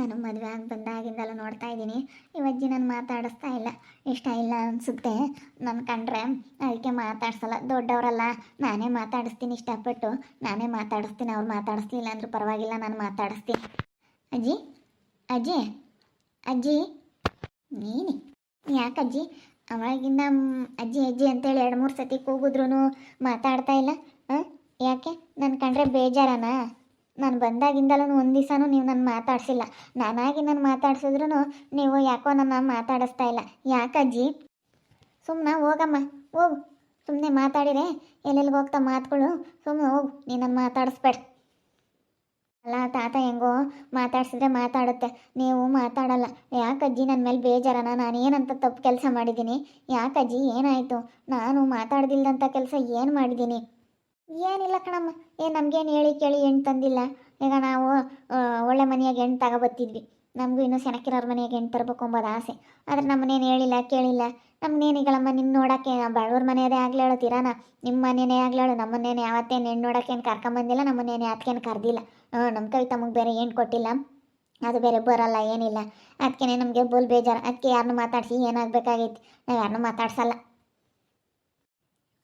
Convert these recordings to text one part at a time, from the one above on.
ನಾನು ಮದುವೆ ಆಗಿ ಬಂದಾಗಿಂದೆಲ್ಲ ನೋಡ್ತಾ ಇದ್ದೀನಿ. ಇವಜ್ಜಿ ಅಜ್ಜಿ ನಾನು ಮಾತಾಡಿಸ್ತಾ ಇಲ್ಲ. ಇಷ್ಟ ಇಲ್ಲ ಅನಿಸುತ್ತೆ. ನನ್ನ ಕಂಡ್ರೆ ಅದಕ್ಕೆ ಮಾತಾಡ್ಸಲ್ಲ. ದೊಡ್ಡವರಲ್ಲ, ನಾನೇ ಮಾತಾಡಿಸ್ತೀನಿ ಇಷ್ಟಪಟ್ಟು. ನಾನೇ ಮಾತಾಡಿಸ್ತೀನಿ, ಅವ್ರು ಮಾತಾಡಿಸ್ಲಿಲ್ಲ ಅಂದರೂ ಪರವಾಗಿಲ್ಲ, ನಾನು ಮಾತಾಡಿಸ್ತೀನಿ. ಅಜ್ಜಿ ಅಜ್ಜಿ ಅಜ್ಜಿ, ನೀನಿ? ಯಾಕಜ್ಜಿ ಅವಾಗಿಂದ ಅಜ್ಜಿ ಅಜ್ಜಿ ಅಂತೇಳಿ ಎರಡು ಮೂರು ಸತಿ ಕೂಗಿದ್ರು ಮಾತಾಡ್ತಾ ಇಲ್ಲ. ಹಾಂ? ಯಾಕೆ? ನನ್ನ ಕಂಡ್ರೆ ಬೇಜಾರನ? ನಾನು ಬಂದಾಗಿಂದಲೂ ಒಂದು ದಿವಸನೂ ನೀವು ನನ್ನ ಮಾತಾಡಿಸಿಲ್ಲ. ನಾನಾಗಿ ನಾನು ಮಾತಾಡ್ಸಿದ್ರು ನೀವು ಯಾಕೋ ನನ್ನ ಮಾತಾಡಿಸ್ತಾ ಇಲ್ಲ. ಯಾಕಜ್ಜಿ ಸುಮ್ಮನೆ ಹೋಗಮ್ಮ, ಹೋಗು. ಸುಮ್ಮನೆ ಮಾತಾಡಿರೆ ಎಲ್ಲೆಲ್ಲಿಗೆ ಹೋಗ್ತಾ ಮಾತುಗಳು ಸುಮ್ಮನೆ ಹೋಗು, ನೀನು ನನ್ನ ಮಾತಾಡಿಸ್ಬೇಡ. ಅಲ್ಲ, ತಾತ ಹೆಂಗೋ ಮಾತಾಡ್ಸಿದ್ರೆ ಮಾತಾಡುತ್ತೆ. ನೀವು ಮಾತಾಡಲ್ಲ. ಯಾಕಜ್ಜಿ ನನ್ನ ಮೇಲೆ ಬೇಜಾರನ? ನಾನು ಏನಂತ ತಪ್ಪು ಕೆಲಸ ಮಾಡಿದ್ದೀನಿ? ಯಾಕಜ್ಜಿ ಏನಾಯಿತು? ನಾನು ಮಾತಾಡ್ದಿಲ್ದಂಥ ಕೆಲಸ ಏನು ಮಾಡಿದ್ದೀನಿ? ಏನಿಲ್ಲ ಕಣಮ್ಮ. ಏ, ನಮಗೇನು ಹೇಳಿ ಕೇಳಿ ಹೆಣ್ಣು ತಂದಿಲ್ಲ. ಈಗ ನಾವು ಒಳ್ಳೆ ಮನೆಯಾಗ ಹೆಣ್ಣು ತಗೋಬತ್ತಿದ್ವಿ. ನಮಗೂ ಇನ್ನೂ ಸೆಣಕಿರೋರ ಮನೆಯಾಗ ಹೆಣ್ಣು ತರಬೇಕು ಅಂಬೋದು ಆಸೆ. ಆದರೆ ನಮ್ಮನೇನು ಹೇಳಿಲ್ಲ, ಕೇಳಿಲ್ಲ. ನಮ್ಮನೇನಿಗಳಮ್ಮ ನಿಮ್ಮ ನೋಡೋಕ್ಕೆ ಬಡವ್ರ ಮನೆಯದೇ ಆಗ್ಲಿ ಹೇಳು ತೀರಾನ. ನಿಮ್ಮ ಮನೆಯೇ ಆಗ್ಲಿ ಹೇಳು, ನಮ್ಮನ್ನೇನು ಯಾವತ್ತೇನು ಹೆಣ್ಣು ನೋಡೋಕ್ಕೇನು ಕರ್ಕೊಂಬಂದಿಲ್ಲ ನಮ್ಮನ್ನೇನು ಯಾತಕ್ಕೇನು ಕರೆದಿಲ್ಲ. ಹ್ಞೂ ನಮ್ಮ ಕವಿ ತಮಗೆ ಬೇರೆ ಏನು ಕೊಟ್ಟಿಲ್ಲ. ಅದು ಬೇರೆ ಬರಲ್ಲ, ಏನಿಲ್ಲ. ಅದಕ್ಕೆ ನಮಗೆ ಬೋಲ್ ಬೇಜಾರು. ಅದಕ್ಕೆ ಯಾರನ್ನೂ ಮಾತಾಡಿಸಿ ಏನಾಗಬೇಕಾಗೈತಿ. ನಾವು ಯಾರನ್ನೂ ಮಾತಾಡ್ಸಲ್ಲ.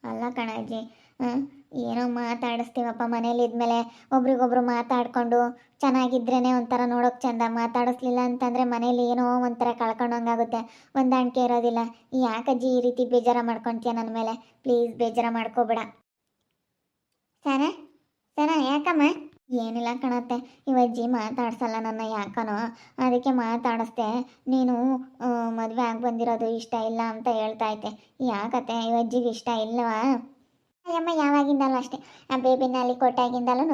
ಅಲ್ಲ ಕಣಜ್ಜಿ ಏನೋ ಮಾತಾಡಿಸ್ತೀವಪ್ಪ, ಮನೇಲಿ ಇದ್ಮೇಲೆ ಒಬ್ರಿಗೊಬ್ರು ಮಾತಾಡ್ಕೊಂಡು ಚೆನ್ನಾಗಿದ್ರೇ ಒಂಥರ ನೋಡೋಕೆ ಚೆಂದ. ಮಾತಾಡಿಸ್ಲಿಲ್ಲ ಅಂತಂದರೆ ಮನೇಲಿ ಏನೋ ಒಂಥರ ಕಳ್ಕೊಂಡಂಗಾಗುತ್ತೆ. ಹೊಂದಾಣಿಕೆ ಇರೋದಿಲ್ಲ. ಯಾಕಜ್ಜಿ ಈ ರೀತಿ ಬೇಜಾರ ಮಾಡ್ಕೊತೀಯ ನನ್ನ ಮೇಲೆ? ಪ್ಲೀಸ್ ಬೇಜಾರ ಮಾಡ್ಕೋಬೇಡ. ಸನ? ಸನ, ಯಾಕಮ್ಮ? ಏನಿಲ್ಲ ಕಣತ್ತೆ. ಇವಜ್ಜಿ ಮಾತಾಡ್ಸಲ್ಲ ನನ್ನ ಯಾಕನೋ? ಅದಕ್ಕೆ ಮಾತಾಡಿಸ್ದೆ. ನೀನು ಮದುವೆ ಆಗಿ ಬಂದಿರೋದು ಇಷ್ಟ ಇಲ್ಲ ಅಂತ ಹೇಳ್ತಾ ಐತೆ ಯಾಕತ್ತೆ? ಇವಜ್ಜಿಗೆ ಇಷ್ಟ ಇಲ್ಲವಾ ಅಯ್ಯಮ್ಮ, ಯಾವಾಗಿಂದಲೂ ಅಷ್ಟೇ. ಆ ಬೇಬಿನ ಅಲ್ಲಿ ಕೊಟ್ಟಾಗಿಂದಲೂ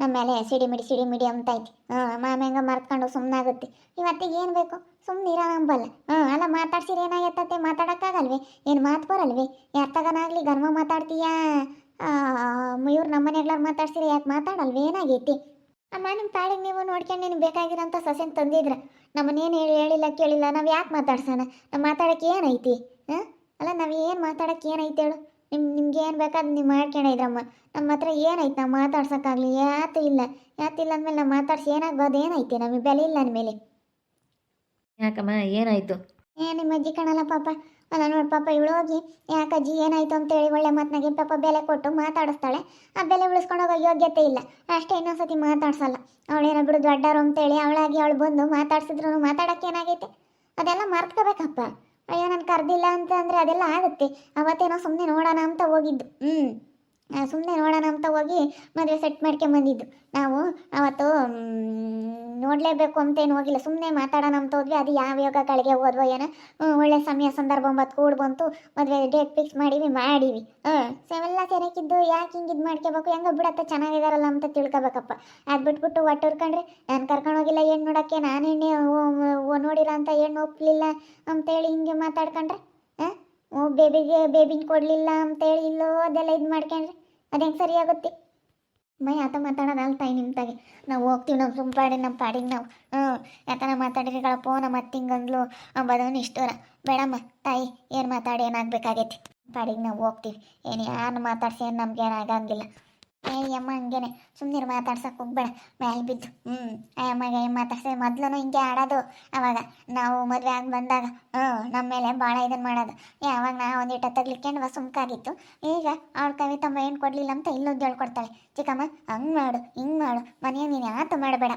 ನಮ್ಮ ಮೇಲೆ ಸಿಡಿ ಮಿಡಿ ಸಿಡಿ ಮಿಡಿ ಅಂತ ಐತಿ. ಹಾಂ ಅಮ್ಮ ಹೆಂಗ ಮರ್ತ್ಕೊಂಡು ಸುಮ್ಮನಾಗುತ್ತೆ ಇವತ್ತಿಗೆ ಏನು ಬೇಕು? ಸುಮ್ಮನೆ ಇರೋಂಬಲ್ಲ ಹಾಂ ಅಲ್ಲ ಮಾತಾಡ್ಸಿರಿ ಏನಾಗತ್ತೆ? ಮಾತಾಡೋಕ್ಕಾಗಲ್ವೇ? ಏನು ಮಾತು ಬರಲ್ವೇ? ಯಾರ್ತಗನಾಗ್ಲಿ ಗರ್ಮ ಮಾತಾಡ್ತೀಯಾ? ಇವ್ರು ನಮ್ಮ ಮನೆಗ್ಲಾರು ಮಾತಾಡ್ಸಿರಿ ಯಾಕೆ ಮಾತಾಡಲ್ವೇ? ಏನಾಗೈತಿ? ಅಮ್ಮ ನಿಮ್ಮ ಪಾಡಿಗೆ ನೀವು ನೋಡ್ಕೊಂಡು ನಿನಗೆ ಬೇಕಾಗಿರೋಂಥ ಸೊಸೆನ ತಂದಿದ್ರ. ನಮ್ಮನ್ನೇನು ಹೇಳಿ, ಹೇಳಿಲ್ಲ, ಕೇಳಿಲ್ಲ, ನಾವು ಯಾಕೆ ಮಾತಾಡ್ಸೋಣ? ನಾವು ಮಾತಾಡೋಕ್ಕೆ ಏನೈತಿ? ಹಾಂ ಅಲ್ಲ ನಾವು ಏನು ಮಾತಾಡೋಕ್ಕೆ ಏನೈತಿ ಹೇಳು? ನಿಮ್ ನಿಮ್ಗೆ ಏನು ಬೇಕಾದ್ ನೀವು ಮಾಡ್ಕೊಂಡಿದ್ರಮ್ಮ ನಮ್ಮ ಹತ್ರ ಏನೈತೆ ನಾವು ಮಾತಾಡ್ಸೋಕ್ಕಾಗಲಿ? ಯಾತು ಇಲ್ಲ. ಯಾತಿಲ್ಲ ಅಂದಮೇಲೆ ನಾವು ಮಾತಾಡ್ಸಿ ಏನಾಗ್ಬೋದು? ಏನೈತೆ ನಮಗೆ ಬೆಲೆ ಇಲ್ಲ ಅಂದಮೇಲೆ. ಯಾಕಮ್ಮ? ಏನಾಯಿತು? ಏ ನಿಮ್ಮ ಅಜ್ಜಿ ಕಾಣಲ್ಲ ಪಾಪ. ಅಲ್ಲ ನೋಡಿ ಪಾಪ ಇವಳು ಹೋಗಿ ಯಾಕಜ್ಜಿ ಏನಾಯ್ತು ಅಂತೇಳಿ ಒಳ್ಳೆ ಮಾತನಾಗೆ ಪಾಪ ಬೆಲೆ ಕೊಟ್ಟು ಮಾತಾಡಿಸ್ತಾಳೆ. ಆ ಬೆಲೆ ಉಳಿಸ್ಕೊಂಡು ಹೋಗೋ ಯೋಗ್ಯತೆ ಇಲ್ಲ. ಅಷ್ಟೇ ಇನ್ನೊಂದ್ಸತಿ ಮಾತಾಡ್ಸಲ್ಲ. ಅವಳೇನೋ ಬಿಡು ದೊಡ್ಡವರು ಅಂತೇಳಿ ಅವಳಾಗಿ ಅವಳು ಬಂದು ಮಾತಾಡ್ಸಿದ್ರು ಮಾತಾಡಕ್ಕೆ ಏನಾಗೈತೆ? ಅದೆಲ್ಲ ಮರ್ತ್ಕೋಬೇಕಪ್ಪ. ಅಯ್ಯೋ ನಾನು ಕರೆದಿಲ್ಲ ಅಂತ ಅಂದರೆ ಅದೆಲ್ಲ ಆಗುತ್ತೆ. ಅವತ್ತೇನೋ ಸುಮ್ಮನೆ ನೋಡೋಣ ಅಂತ ಹೋಗಿದ್ದು. ಹ್ಞೂ ಸುಮ್ಮನೆ ನೋಡೋಣ ಅಂತ ಹೋಗಿ ಮದುವೆ ಸೆಟ್ ಮಾಡ್ಕೊಂಬಂದಿದ್ದು ನಾವು ಅವತ್ತು ನೋಡಲೇಬೇಕು ಅಂತ ಏನು ಹೋಗಿಲ್ಲ. ಸುಮ್ಮನೆ ಮಾತಾಡೋಣ ಅಂತ ಹೋದ್ವಿ. ಅದು ಯಾವ ಯೋಗಗಳಿಗೆ ಹೋದ್ವೋ ಏನೋ. ಒಳ್ಳೆ ಸಮಯ ಸಂದರ್ಭ ಮತ್ತು ಕೂಡ್ ಬಂತು. ಮದುವೆ ಡೇಟ್ ಫಿಕ್ಸ್ ಮಾಡೀವಿ ಮಾಡೀವಿ. ಹಾಂ ಸೆವೆಲ್ಲ ಸೆರೆಕಿದ್ದು ಯಾಕೆ ಹಿಂಗೆ ಇದು ಮಾಡ್ಕೋಬೇಕು? ಹೆಂಗ ಬಿಡತ್ತೆ, ಚೆನ್ನಾಗಿದಾರಲ್ಲ ಅಂತ ತಿಳ್ಕೊಬೇಕಪ್ಪ. ಅದು ಬಿಟ್ಬಿಟ್ಟು ಒಟ್ಟು ಹುರ್ಕೊಂಡ್ರೆ ನಾನು ಕರ್ಕೊಂಡು ಹೋಗಿಲ್ಲ, ಏನು ನೋಡೋಕ್ಕೆ? ನಾನು ಎಣ್ಣೆ ನೋಡಿಲ್ಲ ಅಂತ ಹೆಣ್ಣು ಒಪ್ಪಲಿಲ್ಲ ಅಂತೇಳಿ ಹಿಂಗೆ ಮಾತಾಡ್ಕೊಂಡ್ರೆ, ಹಾಂ? ಬೇಬಿಗೆ ಬೇಬಿನ ಕೊಡಲಿಲ್ಲ ಅಂತೇಳಿ ಇಲ್ಲೋ ಅದೆಲ್ಲ ಇದು ಮಾಡ್ಕೊಂಡ್ರೆ. ಅದು ಹೆಂಗೆ ಸರಿ ಆಗುತ್ತೆ? ಮೈ ಆತ ಮಾತಾಡೋದಲ್ಲ ತಾಯಿ ನಿಮ್ಮ ತಾಯಿ. ನಾವು ಹೋಗ್ತೀವಿ, ನಾವು ಸುಮ್ಮ ಪಾಡಿ ನಮ್ಮ ಪಾಡಿಗೆ ನಾವು. ಹ್ಞೂ ಯಾಕನ ಮಾತಾಡಿರಿಗಳಪ್ಪ ನಮ್ಮ ಅತ್ತಿಂಗಂದ್ಲು ಬದವನ ಇಷ್ಟರ ಬೇಡಮ್ಮ, ತಾಯಿ, ಏನು ಮಾತಾಡಿ ಏನಾಗಬೇಕಾಗೈತಿ ಪಾಡಿಗೆ ನಾವು ಹೋಗ್ತೀವಿ. ಏನು ಯಾರು ಮಾತಾಡ್ಸಿ, ಏನು ನಮ್ಗೆ ಏನಾಗಂಗಿಲ್ಲ ಏ, ಅಮ್ಮ, ಹಂಗೇನೆ. ಸುಮ್ಮನೆ ಮಾತಾಡ್ಸಕ್ಕೆ ಹೋಗ್ಬೇಡ. ಮೇಲೆ ಬಿದ್ದು ಹ್ಞೂ ಅಮ್ಮಗೆ ಮಾತಾಡ್ಸಿ ಮೊದ್ಲು ಹಿಂಗೆ ಆಡೋದು ಅವಾಗ. ನಾವು ಮದುವೆ ಆಗಿ ಬಂದಾಗ, ಹ್ಞೂ ನಮ್ಮ ಮೇಲೆ ಭಾಳ ಇದನ್ನು ಮಾಡೋದು. ಯಾವಾಗ ನಾ ಒಂದಿಟ ತಗ್ಲಿಕ್ಕೊಂಡು ಸುಮ್ಕಾಗಿತ್ತು. ಈಗ ಅವಳ ಕವಿತಮ್ಮ ಏನು ಕೊಡಲಿಲ್ಲ ಅಂತ ಇಲ್ಲೊಂದು ಹೇಳ್ಕೊಡ್ತಾಳೆ. ಚಿಕ್ಕಮ್ಮ, ಹಂಗೆ ಮಾಡು, ಹಿಂಗೆ ಮಾಡು. ಮನೆಯ ನೀನು ಯಾತು ಮಾಡಬೇಡ.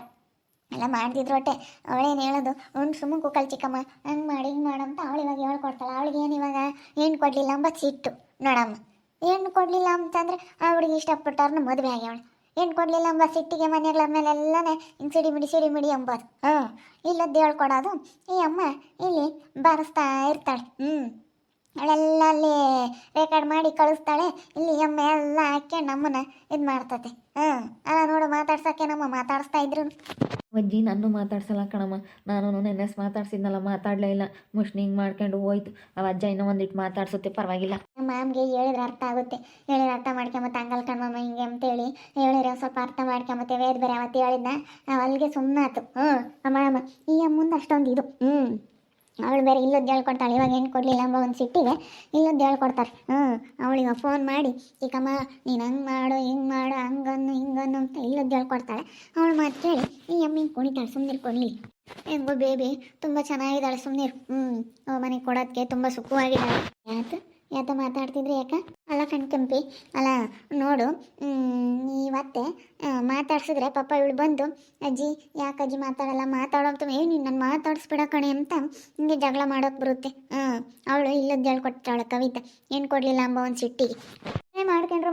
ಎಲ್ಲ ಮಾಡ್ದಿದ್ರೊಟ್ಟೆ ಅವಳೇನು ಹೇಳೋದು? ಅವ್ನು ಸುಮ್ಮನೆ ಕುಕ್ಕಳು ಚಿಕ್ಕಮ್ಮ. ಹಂಗೆ ಮಾಡಿ, ಹಿಂಗೆ ಮಾಡು ಅಂತ ಅವಳು ಇವಾಗ ಹೇಳ್ಕೊಡ್ತಾಳೆ. ಅವಳಿಗೆ ಏನು ಇವಾಗ ಏನು ಕೊಡಲಿಲ್ಲ ಅಂಬ ಸಿಟ್ಟು ನೋಡಮ್ಮ. ಹೆಣ್ಣು ಕೊಡಲಿಲ್ಲ ಅಂತಂದರೆ ಹುಡುಗಿ ಇಷ್ಟಪಟ್ಟವ್ರನ್ನ ಮದುವೆ ಆಗ್ಯಾವಳು. ಏನು ಕೊಡಲಿಲ್ಲ ಅಂಬ ಸಿಟ್ಟಿಗೆ ಮನೆಗಳ ಮೇಲೆಲ್ಲನೇ ಹಿಂಗೆ ಸಿಡಿ ಮಿಡಿ ಸಿಡಿ ಮಿಡಿ ಎಂಬೋದು ಹಾಂ ಇಲ್ಲದ್ದು ಹೇಳ್ಕೊಡೋದು. ಈ ಅಮ್ಮ ಇಲ್ಲಿ ಬಾರಿಸ್ತಾ ಇರ್ತಾಳೆ. ಹ್ಞೂ ಅವಳೆಲ್ಲ ಅಲ್ಲಿ ರೆಕಾರ್ಡ್ ಮಾಡಿ ಕಳಿಸ್ತಾಳೆ. ಇಲ್ಲಿ ಎಮ್ಮೆ ಎಲ್ಲ ಹಾಕಿ ನಮ್ಮನ್ನ ಇದು ಮಾಡ್ತತೆ. ಹಾಂ ಅಲ್ಲ ನೋಡು ಮಾತಾಡ್ಸೋಕ್ಕೆ ನಮ್ಮ ಮಾತಾಡಿಸ್ತಾ ಇದ್ರು. ಅಜ್ಜಿ ನಾನು ಮಾತಾಡ್ಸಲ್ಲ ಕಣಮ್ಮ. ನಾನು ನೆನ್ನೆಸ್ ಮಾತಾಡ್ಸಿದ್ನಲ್ಲ ಮಾತಾಡ್ಲೇ ಇಲ್ಲ. ಮುಷ್ಣಿ ಹಿಂಗೆ ಮಾಡ್ಕೊಂಡು ಹೋಯ್ತು. ಅವ ಅಜ್ಜ ಇನ್ನೂ ಒಂದಿಟ್ಟು ಮಾತಾಡ್ಸುತ್ತೆ ಪರವಾಗಿಲ್ಲ. ಮ್ಯಾಮ್ಗೆ ಹೇಳಿದ್ರೆ ಅರ್ಥ ಆಗುತ್ತೆ. ಹೇಳಿದ್ರೆ ಅರ್ಥ ಮಾಡ್ಕೊಂಬತ್ತೆ ಹಂಗಲ್ ಕಣ್ಮಮ್ಮ ಹಿಂಗೆ ಅಂತೇಳಿ. ಹೇಳಿದ್ರೆ ಸ್ವಲ್ಪ ಅರ್ಥ ಮಾಡ್ಕೊಂಬತ್ತೆ. ವೇದ ಬೇರೆ ಅವತ್ತು ಹೇಳಿದ್ನ. ಅಲ್ಲಿಗೆ ಸುಮ್ಮನಾತು ಹ್ಞೂ ಅಮ್ಮ ಅಮ್ಮ. ಈ ಮುಂದೆ ಅಷ್ಟೊಂದು ಇದು. ಹ್ಞೂ ಅವಳು ಬೇರೆ ಇಲ್ಲೊಂದು ಹೇಳ್ಕೊಡ್ತಾಳೆ ಇವಾಗ ಏನು ಕೊಡಲಿಲ್ಲ ಎಂಬ ಒಂದು ಸಿಟ್ಟಿಗೆ, ಇಲ್ಲೊಂದು ಹೇಳ್ಕೊಡ್ತಾರೆ ಹ್ಞೂ ಅವಳಿಗೆ ಫೋನ್ ಮಾಡಿ, ಈಕಮ್ಮ, ನೀನು ಹಂಗೆ ಮಾಡು, ಹಿಂಗೆ ಮಾಡು, ಹಂಗನ್ನು, ಹಿಂಗನ್ನು ಅಂತ ಇಲ್ಲೊಂದು ಹೇಳ್ಕೊಡ್ತಾಳೆ ಅವಳು ಮಾತು ಕೇಳಿ ಈ ಅಮ್ಮಿಗೆ ಕುಣಿತಾಳೆ ಸುಮ್ಮನೆ ಕೊಡಲಿ ಹೆಂಗೋ ಬೇಬಿ, ತುಂಬ ಚೆನ್ನಾಗಿದ್ದಾಳೆ ಸುಮ್ಮನೆ ಹ್ಞೂ ಮನೆಗೆ ಕೊಡೋದಕ್ಕೆ ತುಂಬ ಸುಖವಾಗಿದ್ದಾಳೆ. ಯಾತು ಯಾತ ಮಾತಾಡ್ತಿದ್ರಿ ಯಾಕ? ಅಲ್ಲ ಕಣ್ ಕೆಂಪಿ, ಅಲ್ಲ ನೋಡು ಇವತ್ತೆ ಮಾತಾಡ್ಸಿದ್ರೆ ಪಾಪ ಇವಳು ಬಂದು, ಅಜ್ಜಿ, ಯಾಕೆ ಅಜ್ಜಿ ಮಾತಾಡಲ್ಲ ಮಾತಾಡೋಂತ ಏ ನೀನು ನಾನು ಮಾತಾಡಿಸ್ಬಿಡ ಕಣೆ ಅಂತ ಹಿಂಗೆ ಜಗಳ ಮಾಡೋಕೆ ಬರುತ್ತೆ. ಹಾಂ ಅವಳು ಇಲ್ಲದ್ದು ಹೇಳ್ಕೊಟ್ಟಾಳೆ ಕವಿತೆ, ಏನು ಕೊಡಲಿಲ್ಲ ಅಂಬ ಒಂದು ಸಿಟ್ಟಿಗೆ. ಏ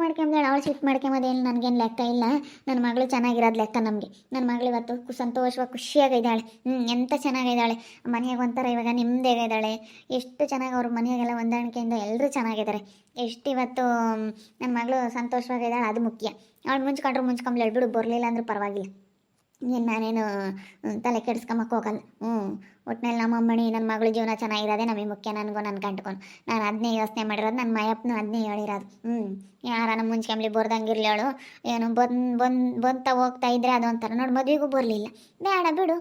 ಮಾಡ್ಕೊಂಬೇಡ ಅವಳು ಶಿಫ್ಟ್ ಮಾಡ್ಕೊಂಬೋದೇನು ನನಗೇನು ಲೆಕ್ಕ ಇಲ್ಲ. ನನ್ನ ಮಗಳು ಚೆನ್ನಾಗಿರೋದು ಲೆಕ್ಕ ನಮಗೆ. ನನ್ನ ಮಗಳು ಇವತ್ತು ಕು- ಸಂತೋಷವಾಗಿ, ಖುಷಿಯಾಗಿದ್ದಾಳೆ. ಹ್ಞೂ ಎಂಥ ಚೆನ್ನಾಗಿದ್ದಾಳೆ. ಮನೆಯಾಗ ಒಂಥರ ಇವಾಗ ನಿಮ್ಮದೇ ಎಷ್ಟು ಚೆನ್ನಾಗಿ ಅವ್ರ ಮನೆಯಾಗೆಲ್ಲ ಹೊಂದಾಣಿಕೆಯಿಂದ ಎಲ್ಲರೂ ಚೆನ್ನಾಗಿದ್ದಾರೆ. ಎಷ್ಟು ಇವತ್ತು ನನ್ನ ಮಗಳು ಸಂತೋಷವಾಗಿದ್ದಾಳೆ, ಅದು ಮುಖ್ಯ. ಅವಳು ಮುಂಚ್ಕೊಂಡ್ರು ಮುಂಚ್ಕೊಂಬಳೆ ಬಿಡು ಬರಲಿಲ್ಲ ಅಂದ್ರೆ ಪರವಾಗಿಲ್ಲ. ಏನು ನಾನೇನು ತಲೆ ಕೆಡಿಸ್ಕೊಂಬಕ್ಕೆ ಹೋಗಲ್ಲ. ಹ್ಞೂ ಒಟ್ನಲ್ಲಿ ನಮ್ಮ ಅಮ್ಮಣಿ ನನ್ನ ಮಗಳ ಜೀವನ ಚೆನ್ನಾಗಿರೋದೇ ನಮಗೆ ಮುಖ್ಯ, ನನಗೂ ನನ್ನ ಕಂಡ್ಕೊಂಡು ನಾನು ಅದನ್ನೇ ಯೋಚನೆ ಮಾಡಿರೋದು, ನನ್ನ ಮಯಪ್ಪನೂ ಅದನ್ನೇ ಹೇಳಿರೋದು. ಹ್ಞೂ ಯಾರನ ಮುಂಚ್ಕೊಂಬ್ಲಿ ಬರ್ದಂಗಿರ್ಲಿ ಅವಳು, ಏನು ಬಂದು ಬಂದು ಬಂತ ಹೋಗ್ತಾ ಇದ್ರೆ ಅದೊಂಥರ ನೋಡಿ, ಮದುವೆಗೂ ಬರಲಿಲ್ಲ. ಬೇಡ ಬಿಡು.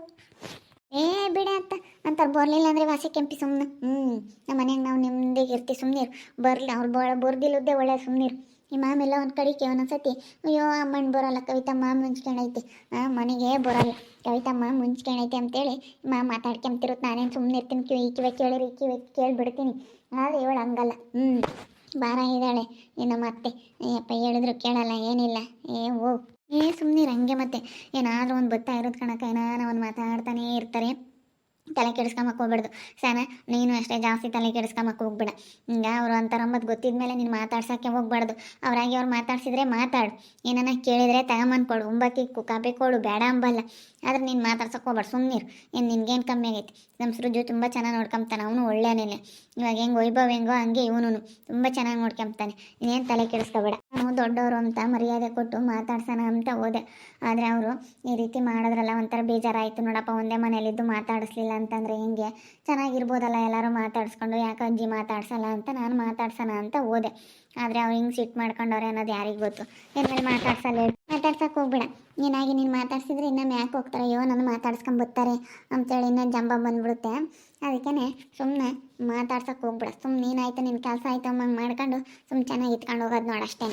ಏ ಬಿಡ ಅಂತ ಅಂತಾರೆ ಬರಲಿಲ್ಲ ಅಂದರೆ ವಾಸಿ ಕೆಂಪಿ ಸುಮ್ಮನೆ ಹ್ಞೂ ನಮ್ಮ ಮನೆಯಾಗ ನಾವು ನೆಮ್ಮದಿಗೆ ಇರ್ತೀವಿ ಸುಮ್ಮನೆ ಬರಲಿ, ಅವ್ರು ಬ ಬರ್ದಿಲ್ಲದ್ದೇ ಒಳ್ಳೆ ಸುಮ್ಮನಿರು ಈ ಮಾಮೆಲ್ಲ ಒಂದು ಕಡಿಕೆ ಒಂದೊಂದ್ಸತಿ ಅಯ್ಯೋ ಅಮ್ಮನ ಬರೋಲ್ಲ ಕವಿತಮ್ಮ ಮುಂಚ್ಕೊಂಡೈತೆ. ಮನೆಗೆ ಬರೋಲ್ಲ ಕವಿತಮ್ಮ ಮುಂಚ್ಕೊಂಡೈತಿ ಅಂತೇಳಿ ಮಾ ಮಾತಾಡ್ಕೊಂತಿರುತ್ತೆ ನಾನೇನು ಸುಮ್ಮನೆ ಇರ್ತೀನಿ, ಕಿವಿ ಕಿವಿ ಕೇಳಿರಿ, ಕಿವಿ ಕೇಳಿಬಿಡ್ತೀನಿ. ಆದರೆ ಇವಳು ಹಂಗಲ್ಲ. ಹ್ಞೂ ಭಾರ ಇದ್ದಾಳೆ ನಿನ್ನ ಮತ್ತೆ. ಅಪ್ಪ ಹೇಳಿದ್ರು ಕೇಳಲ್ಲ, ಏನಿಲ್ಲ. ಏ, ಓ. ಏ ಸುಮ್ಮನೆ ಹಂಗೆ ಮತ್ತೆ, ಏನಾದರೂ ಒಂದು ಬತ್ತಾ ಇರೋದು ಕಣಕ ಏನಾರ ಒಂದು ಮಾತಾಡ್ತಾನೇ ಇರ್ತಾರೆ. ತಲೆ ಕೆಡಿಸ್ಕೊಂಬಕ್ ಹೋಗ್ಬಾರ್ದು ಸಾನ, ನೀನು ಅಷ್ಟೇ ಜಾಸ್ತಿ ತಲೆ ಕೆಡಿಸ್ಕೊಂಬಕ್ ಹೋಗ್ಬೇಡ. ಹಿಂಗ ಅವ್ರು ಅಂತಾರ ಅಂಬದು ಗೊತ್ತಿದ್ಮೇಲೆ ನೀನು ಮಾತಾಡ್ಸೋಕ್ಕೆ ಹೋಗ್ಬಾರ್ದು. ಅವ್ರಾಗಿ ಅವ್ರು ಮಾತಾಡ್ಸಿದ್ರೆ ಮಾತಾಡು. ಏನನ್ನ ಕೇಳಿದರೆ ತಗೊಂಬಂದು ಕೊಡು, ಉಂಬಕ್ಕಿ ಕಾಪಿ ಕೊಡು ಬೇಡ ಅಂಬಲ್ಲ. ಆದ್ರೆ ನೀನು ಮಾತಾಡ್ಸೋಕೆ ಹೋಗ್ಬಾರ್ದು ಸುಮ್ಮನಿರು ಏನು ನಿನ್ಗೇನು ಕಮ್ಮಿ ಆಗೈತಿ? ನಮ್ಮ ಸೃಜು ತುಂಬ ಚೆನ್ನಾಗಿ ನೋಡ್ಕೊಂತಾನೆ ಅವನು ಒಳ್ಳೆಯನೇನೆ ಇವಾಗ ಹೆಂಗೆ ವೈಭವ್ ಹೆಂಗೋ ಹಂಗೆ ಇವನು ತುಂಬ ಚೆನ್ನಾಗಿ ನೋಡ್ಕೊಂತಾನೆ ಇನ್ನೇನು ತಲೆ ಕೆಡಿಸ್ಕೋಬೇಡ. ನಾವು ದೊಡ್ಡವರು ಅಂತ ಮರ್ಯಾದೆ ಕೊಟ್ಟು ಮಾತಾಡ್ಸೋಣ ಅಂತ ಹೋದೆ. ಆದರೆ ಅವರು ಈ ರೀತಿ ಮಾಡೋದ್ರಲ್ಲ, ಒಂಥರ ಬೇಜಾರಾಯಿತು ನೋಡಪ್ಪ. ಒಂದೇ ಮನೇಲಿದ್ದು ಮಾತಾಡಿಸ್ಲಿಲ್ಲ ಅಂತಂದರೆ ಹೆಂಗೆ? ಚೆನ್ನಾಗಿರ್ಬೋದಲ್ಲ ಎಲ್ಲರೂ ಮಾತಾಡಿಸ್ಕೊಂಡು, ಯಾಕೆ ಅಜ್ಜಿ ಮಾತಾಡ್ಸಲ್ಲ ಅಂತ ನಾನು ಮಾತಾಡ್ಸೋಣ ಅಂತ ಹೋದೆ. ಆದರೆ ಅವ್ರು ಹಿಂಗೆ ಸಿಟ್ಟು ಮಾಡ್ಕೊಂಡವ್ರೆ ಅನ್ನೋದು ಯಾರಿಗೆ ಗೊತ್ತು? ಏನ್ಮೇಲೆ ಮಾತಾಡ್ಸಲ್ಲ ಮಾತಾಡ್ಸೋಕೆ ಹೋಗ್ಬೇಡ. ನೀನಾಗಿ ನೀನು ಮಾತಾಡ್ಸಿದ್ರೆ ಇನ್ನೂ ಮ್ಯಾಕ್ ಹೋಗ್ತಾರೆ. ಅಯ್ಯೋ, ನನ್ನ ಮಾತಾಡ್ಸ್ಕೊಂಬರ್ತಾರೆ ಅಂತೇಳಿ ಇನ್ನೂ ಜಂಬ ಬಂದ್ಬಿಡುತ್ತೆ. ಅದಕ್ಕೇ ಸುಮ್ಮನೆ ಮಾತಾಡ್ಸಕ್ಕೆ ಹೋಗ್ಬೇಡ. ಸುಮ್ಮನೆ ನೀನಾಯ್ತು ನಿನ್ನ ಕೆಲಸ ಆಯಿತು. ಅಮ್ಮಂಗೆ ಮಾಡ್ಕೊಂಡು ಸುಮ್ಮನೆ ಚೆನ್ನಾಗಿ ಇಟ್ಕೊಂಡು ಹೋಗೋದು ನೋಡ್ ಅಷ್ಟೇ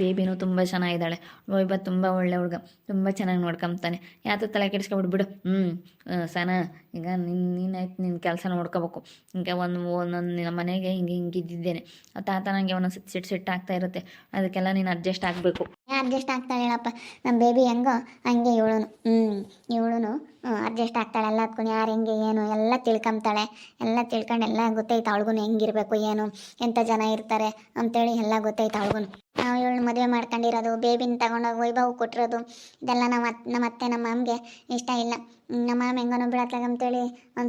ಬೇಬಿನೂ ತುಂಬ ಚೆನ್ನಾಗಿದ್ದಾಳೆ. ವೈಭ ತುಂಬ ಒಳ್ಳೆ ಹುಡುಗ. ತುಂಬ ಚೆನ್ನಾಗಿ ನೋಡ್ಕೊಂತಾನೆ ಯಾತೋ ತಲೆ ಕೆಡಿಸ್ಕೊಬಿಡು, ಬಿಡು. ಹ್ಞೂ ಸನ, ಈಗ ನಿನ್ನ ನೀನಾಯ್ತು ನಿನ್ನ ಕೆಲಸ ನೋಡ್ಕೋಬೇಕು. ಹಿಂಗೆ ಒಂದು, ಒಂದೊಂದು ನಿನ್ನ ಮನೆಗೆ ಹಿಂಗೆ ಹಿಂಗೆ ಇದ್ದಿದ್ದೇನೆ. ಆ ತಾತ ನನಗೆ ಒಂದೊಂದು ಸಿಟ್ಟು ಸಿಟ್ಟು ಸಿಟ್ಟು ಆಗ್ತಾ ಇರುತ್ತೆ. ಅದಕ್ಕೆಲ್ಲ ನೀನು ಅಡ್ಜಸ್ಟ್ ಆಗಬೇಕು. ಅಡ್ಜಸ್ಟ್ ಆಗ್ತಾಳೆ ಹೇಳಪ್ಪ. ನಮ್ಮ ಬೇಬಿ ಹೆಂಗೋ ಹಂಗೆ ಇವಳು ಹ್ಞೂ ಇವಳುನು ಅಡ್ಜಸ್ಟ್ ಆಗ್ತಾಳೆ ಎಲ್ಲದಕ್ಕೂ ಯಾರು ಹೆಂಗೆ, ಏನು, ಎಲ್ಲ ತಿಳ್ಕೊಂತಾಳೆ ಎಲ್ಲ ತಿಳ್ಕೊಂಡು ಎಲ್ಲ ಗೊತ್ತೈತೆ ಅವಳಿಗೂ ಹೆಂಗಿರ್ಬೇಕು, ಏನು ಎಂಥ ಜನ ಇರ್ತಾರೆ ಅಂತೇಳಿ ಎಲ್ಲ ಗೊತ್ತೈತೆ ಅವಳಿಗೂ ನಾವು ಇವಳು ಮದುವೆ ಮಾಡ್ಕೊಂಡಿರೋದು ಬೇಬಿನ ತಗೊಂಡೋಗಿ ವೈಭವ ಕೊಟ್ಟಿರೋದು, ಇದೆಲ್ಲ ನಮ್ಮ ನಮ್ಮ ಅತ್ತೆ ನಮ್ಮ ಮಾಮ್ಗೆ ಇಷ್ಟ ಇಲ್ಲ. ನಮ್ಮ ಮಾಮ ಹೆಂಗನೋ ಬಿಡತ್ತಾಗ ಅಂತೇಳಿ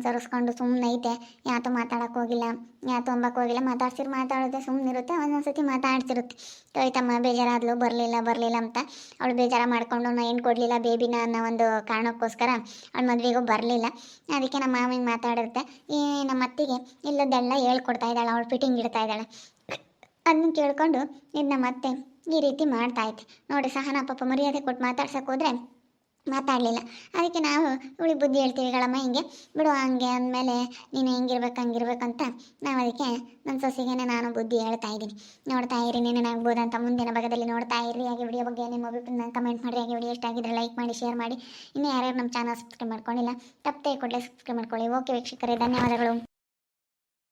ಸರಿಸ್ಕೊಂಡು ಸುಮ್ಮನೆ ಐತೆ. ಯಾತು ಮಾತಾಡಕ್ಕೆ ಹೋಗಿಲ್ಲ ಯಾತು ಅಂಬಕ್ಕೆ ಹೋಗಿಲ್ಲ, ಮಾತಾಡ್ಸಿರು ಮಾತಾಡೋದೆ ಸುಮ್ಮನಿರುತ್ತೆ ಒಂದೊಂದ್ಸತಿ ಮಾತಾಡ್ಸಿರುತ್ತೆ. ಕವಿತಮ್ಮ ಬೇಜಾರಾದ್ಲು, ಬರಲಿಲ್ಲ ಬರಲಿಲ್ಲ ಅಂತ. ಅವಳು ಬೇಜಾರ ಮಾಡ್ಕೊಂಡು, ನಾ ಏನು ಕೊಡಲಿಲ್ಲ ಬೇಬಿನ ಅನ್ನೋ ಒಂದು ಕಾರಣಕ್ಕೋಸ್ಕರ ಅವಳ ಮದುವೆಗೂ ಬರಲಿಲ್ಲ. ಅದಕ್ಕೆ ನಮ್ಮ ಮಾವಿಗೆ ಮಾತಾಡಿರುತ್ತೆ. ಈ ನಮ್ಮ ಅತ್ತಿಗೆ ಇಲ್ಲದೆಲ್ಲ ಹೇಳ್ಕೊಡ್ತಾ ಇದ್ದಾಳೆ, ಅವಳು ಫಿಟ್ಟಿಂಗ್ ಇಡ್ತಾ ಇದ್ದಾಳೆ. ಅದನ್ನ ಕೇಳ್ಕೊಂಡು ಇದು ನಮ್ಮ ಅತ್ತೆ ಈ ರೀತಿ ಮಾಡ್ತಾ ಐತೆ ನೋಡಿ ಸಹನಾ ಪಾಪ ಮರ್ಯಾದೆ ಕೊಟ್ಟು ಮಾತಾಡ್ಸೋಕೆ ಹೋದ್ರೆ ಮಾತಾಡಲಿಲ್ಲ. ಅದಕ್ಕೆ ನಾವು ಹುಳಿ ಬುದ್ಧಿ ಹೇಳ್ತೀವಿ, ಗಳಮ್ಮ, ಹಿಂಗೆ ಬಿಡು, ಹಂಗೆ ಅಂದಮೇಲೆ ನೀನು ಹೆಂಗಿರ್ಬೇಕು ಅಂತ ನಾವು ಅದಕ್ಕೆ ನನ್ನ ಸೊಸೆಗೇನೆ ನಾನು ಬುದ್ಧಿ ಹೇಳ್ತಾ ಇದ್ದೀನಿ. ನೋಡ್ತಾ ಇರಿ ನೀನೇನಾಗ್ಬೋದು ಅಂತ ಮುಂದಿನ ಭಾಗದಲ್ಲಿ ನೋಡ್ತಾ ಇರಿ. ಹಾಗೆ ವಿಡಿಯೋ ಬಗ್ಗೆ ನಿಮ್ಮ ಅಭಿಪ್ರಾಯ ಕಮೆಂಟ್ ಮಾಡಿ, ಹಾಗೆ ವಿಡಿಯೋ ಇಷ್ಟ ಲೈಕ್ ಮಾಡಿ ಶೇರ್ ಮಾಡಿ. ಇನ್ನು ಯಾರ್ಯಾರು ನಮ್ಮ ಚಾನಲ್ ಸಬ್ಸ್ಕ್ರೈಬ್ ಮಾಡ್ಕೊಂಡಿಲ್ಲ, ತಪ್ಪದೆ ಕೂಡಲೇ ಸಬ್ಸ್ಕ್ರೈಬ್ ಮಾಡ್ಕೊಳ್ಳಿ. ಓಕೆ ವೀಕ್ಷಕರೇ, ಧನ್ಯವಾದಗಳು.